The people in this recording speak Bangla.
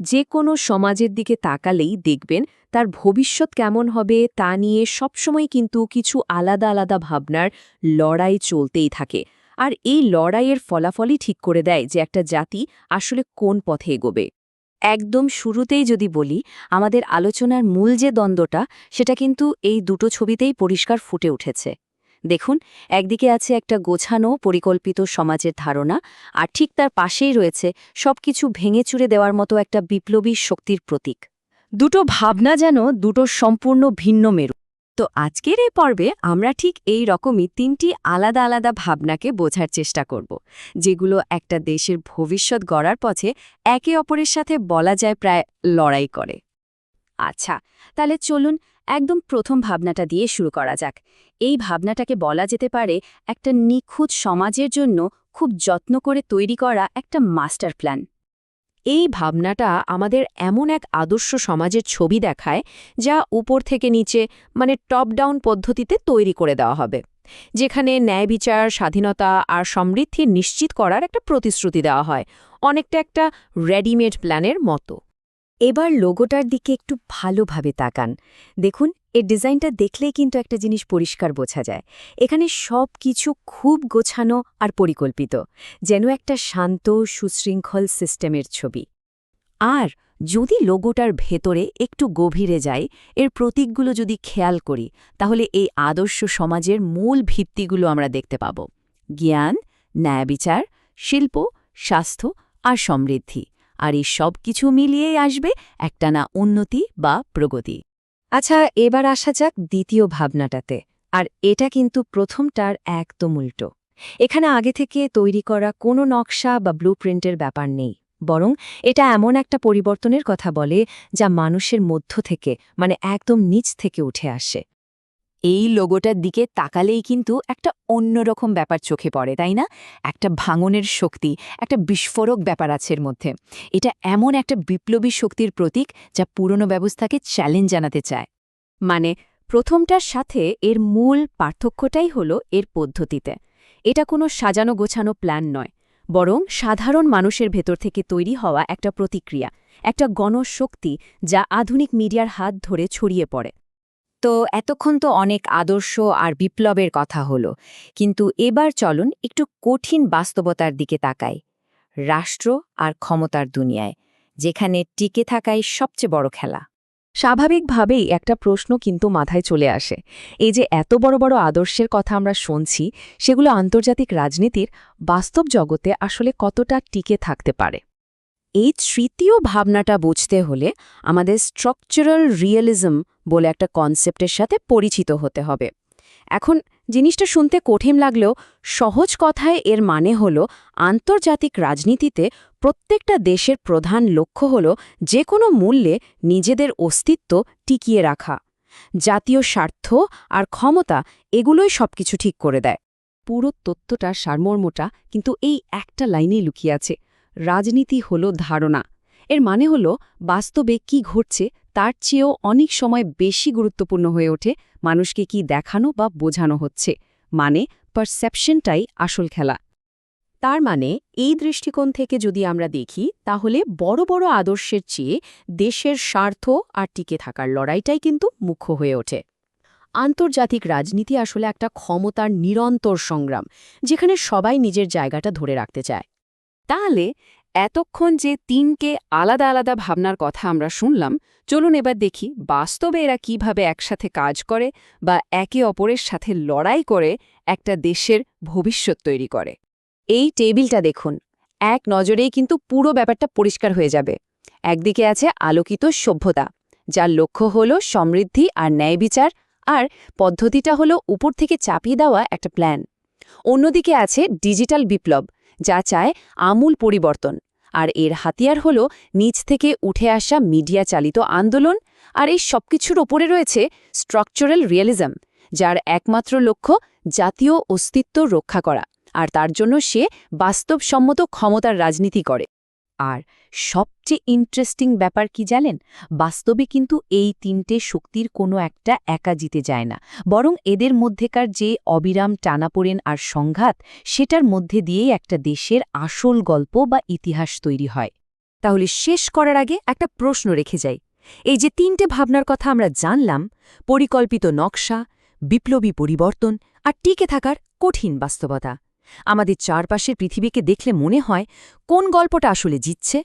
যে কোনো সমাজের দিকে তাকালেই দেখবেন তার ভবিষ্যৎ কেমন হবে তা নিয়ে সবসময় কিন্তু কিছু আলাদা আলাদা ভাবনার লড়াই চলতেই থাকে। আর এই লড়াইয়ের ফলাফলই ঠিক করে দেয় যে একটা জাতি আসলে কোন পথে এগোবে। একদম শুরুতেই যদি বলি, আমাদের আলোচনার মূল যে দ্বন্দ্বটা, সেটা কিন্তু এই দুটো ছবিতেই পরিষ্কার ফুটে উঠেছে। দেখুন, একদিকে আছে একটা গোছানো, পরিকল্পিত সমাজের ধারণা, আর ঠিক তার পাশেই রয়েছে সবকিছু ভেঙে চুরে দেওয়ার মতো একটা বিপ্লবী শক্তির প্রতীক। দুটো ভাবনা যেন দুটো সম্পূর্ণ ভিন্ন মেরু। তো আজকের এই পর্বে আমরা ঠিক এই রকমই তিনটি আলাদা আলাদা ভাবনাকে বোঝার চেষ্টা করব, যেগুলো একটা দেশের ভবিষ্যৎ গড়ার পথে একে অপরের সাথে বলা যায় প্রায় লড়াই করে। আচ্ছা তাহলে চলুন একদম প্রথম ভাবনাটা দিয়ে শুরু করা যাক। এই ভাবনাটাকে বলা যেতে পারে একটা নিখুঁত সমাজের জন্য খুব যত্ন করে তৈরি করা একটা মাস্টার প্ল্যান। এই ভাবনাটা আমাদের এমন এক আদর্শ সমাজের ছবি দেখায়, যা উপর থেকে নিচে মানে টপ ডাউন পদ্ধতিতে তৈরি করে দেওয়া হবে। যেখানে ন্যায় বিচার, স্বাধীনতা আর সমৃদ্ধি নিশ্চিত করার একটা প্রতিশ্রুতি দেওয়া হয়। অনেকটা একটা রেডিমেড প্ল্যানের মতো। এবার লোগোটার দিকে একটু ভালোভাবে তাকান। দেখুন, এর ডিজাইনটা দেখলেই কিন্তু একটা জিনিস পরিষ্কার বোঝা যায়। এখানে সব কিছু খুব গোছানো আর পরিকল্পিত, যেন একটা শান্ত, সুশৃঙ্খল সিস্টেমের ছবি। আর যদি লোগোটার ভেতরে একটু গভীরে যাই, এর প্রতীকগুলো যদি খেয়াল করি, তাহলে এই আদর্শ সমাজের মূল ভিত্তিগুলো আমরা দেখতে পাব। জ্ঞান, ন্যায়বিচার, শিল্প, স্বাস্থ্য আর সমৃদ্ধি। আর এই সব কিছু মিলিয়েই আসবে একটানা উন্নতি বা প্রগতি। আচ্ছা এবার আসা যাক দ্বিতীয় ভাবনাটাতে। আর এটা কিন্তু প্রথমটার একদম উল্টো। এখানে আগে থেকে তৈরি করা কোনো নকশা বা ব্লুপ্রিন্টের ব্যাপার নেই। বরং এটা এমন একটা পরিবর্তনের কথা বলে যা মানুষের মধ্য থেকে মানে একদম নিচ থেকে উঠে আসে। এই লোগোটার দিকে তাকালেই কিন্তু একটা অন্যরকম ব্যাপার চোখে পড়ে, তাই না? একটা ভাঙনের শক্তি, একটা বিস্ফোরক ব্যাপার আছে এর মধ্যে। এটা এমন একটা বিপ্লবী শক্তির প্রতীক যা পুরনো ব্যবস্থাকে চ্যালেঞ্জ জানাতে চায়। মানে প্রথমটার সাথে এর মূল পার্থক্যটাই হল এর পদ্ধতিতে। এটা কোনো সাজানো গোছানো প্ল্যান নয়, বরং সাধারণ মানুষের ভেতর থেকে তৈরি হওয়া একটা প্রতিক্রিয়া, একটা গণশক্তি যা আধুনিক মিডিয়ার হাত ধরে ছড়িয়ে পড়ে। তো এতক্ষণ তো অনেক আদর্শ আর বিপ্লবের কথা হলো। কিন্তু এবার চলুন একটু কঠিন বাস্তবতার দিকে তাকাই। রাষ্ট্র আর ক্ষমতার দুনিয়ায়, যেখানে টিকে থাকাই সবচেয়ে বড় খেলা। স্বাভাবিকভাবেই একটা প্রশ্ন কিন্তু মাথায় চলে আসে। এই যে এত বড় বড় আদর্শের কথা আমরা শুনছি, সেগুলো আন্তর্জাতিক রাজনীতির বাস্তব জগতে আসলে কতটা টিকে থাকতে পারে? এই তৃতীয় ভাবনাটা বুঝতে হলে আমাদের স্ট্রাকচারাল রিয়েলিজম বলে একটা কনসেপ্টের সাথে পরিচিত হতে হবে। এখন জিনিসটা শুনতে কঠিন লাগলেও সহজ কথায় এর মানে হল আন্তর্জাতিক রাজনীতিতে প্রত্যেকটা দেশের প্রধান লক্ষ্য হল যে কোনো মূল্যে নিজেদের অস্তিত্ব টিকিয়ে রাখা। জাতীয় স্বার্থ আর ক্ষমতা এগুলোই সবকিছু ঠিক করে দেয়। পুরো তত্ত্বটা সারমর্মটা কিন্তু এই একটা লাইনেই লুকিয়ে আছে। রাজনীতি হল ধারণা। এর মানে হল বাস্তবে কি ঘটছে তার চেয়েও অনেক সময় বেশি গুরুত্বপূর্ণ হয়ে ওঠে মানুষকে কি দেখানো বা বোঝানো হচ্ছে মানে পারসেপশনটাই আসল খেলা। তার মানে এই দৃষ্টিকোণ থেকে যদি আমরা দেখি, তাহলে বড় বড় আদর্শের চেয়ে দেশের স্বার্থ আর টিকে থাকার লড়াইটাই কিন্তু মুখ্য হয়ে ওঠে। আন্তর্জাতিক রাজনীতি আসলে একটা ক্ষমতার নিরন্তর সংগ্রাম, যেখানে সবাই নিজের জায়গাটা ধরে রাখতে চায়। তাহলে, এতক্ষণ যে তিনকে আলাদা আলাদা ভাবনার কথা আমরা শুনলাম চলুন এবার দেখি বাস্তবে এরা কীভাবে একসাথে কাজ করে বা একে অপরের সাথে লড়াই করে একটা দেশের ভবিষ্যৎ তৈরি করে। এই টেবিলটা দেখুন, এক নজরেই কিন্তু পুরো ব্যাপারটা পরিষ্কার হয়ে যাবে। একদিকে আছে আলোকিত সভ্যতা, যার লক্ষ্য হল সমৃদ্ধি আর ন্যায় বিচার, আর পদ্ধতিটা হলো উপর থেকে চাপিয়ে দেওয়া একটা প্ল্যান অন্যদিকে আছে ডিজিটাল বিপ্লব, যা চায় আমূল পরিবর্তন আর এর হাতিয়ার হল নিচ থেকে উঠে আসা মিডিয়া চালিত আন্দোলন আর এই সবকিছুর ওপরে রয়েছে স্ট্রাকচারাল রিয়েলিজম যার একমাত্র লক্ষ্য জাতীয় অস্তিত্ব রক্ষা করা। আর তার জন্য সে বাস্তবসম্মত ক্ষমতার রাজনীতি করে। আর সবচেয়ে ইন্টারেস্টিং ব্যাপার কি জানেন? বাস্তবে কিন্তু এই তিনটে শক্তির কোনো একটা একা জিতে যায় না। বরং এদের মধ্যেকার যে অবিরাম টানাপোড়েন আর সংঘাত, সেটার মধ্যে দিয়েই একটা দেশের আসল গল্প বা ইতিহাস তৈরি হয়। তাহলে শেষ করার আগে একটা প্রশ্ন রেখে যাই। এই যে তিনটে ভাবনার কথা আমরা জানলাম, পরিকল্পিত নকশা, বিপ্লবী পরিবর্তন আর টিকে থাকার কঠিন বাস্তবতা আমাদের চারপাশের পৃথিবীকে দেখলে মনে হয় কোন গল্পটা আসলে জিতছে।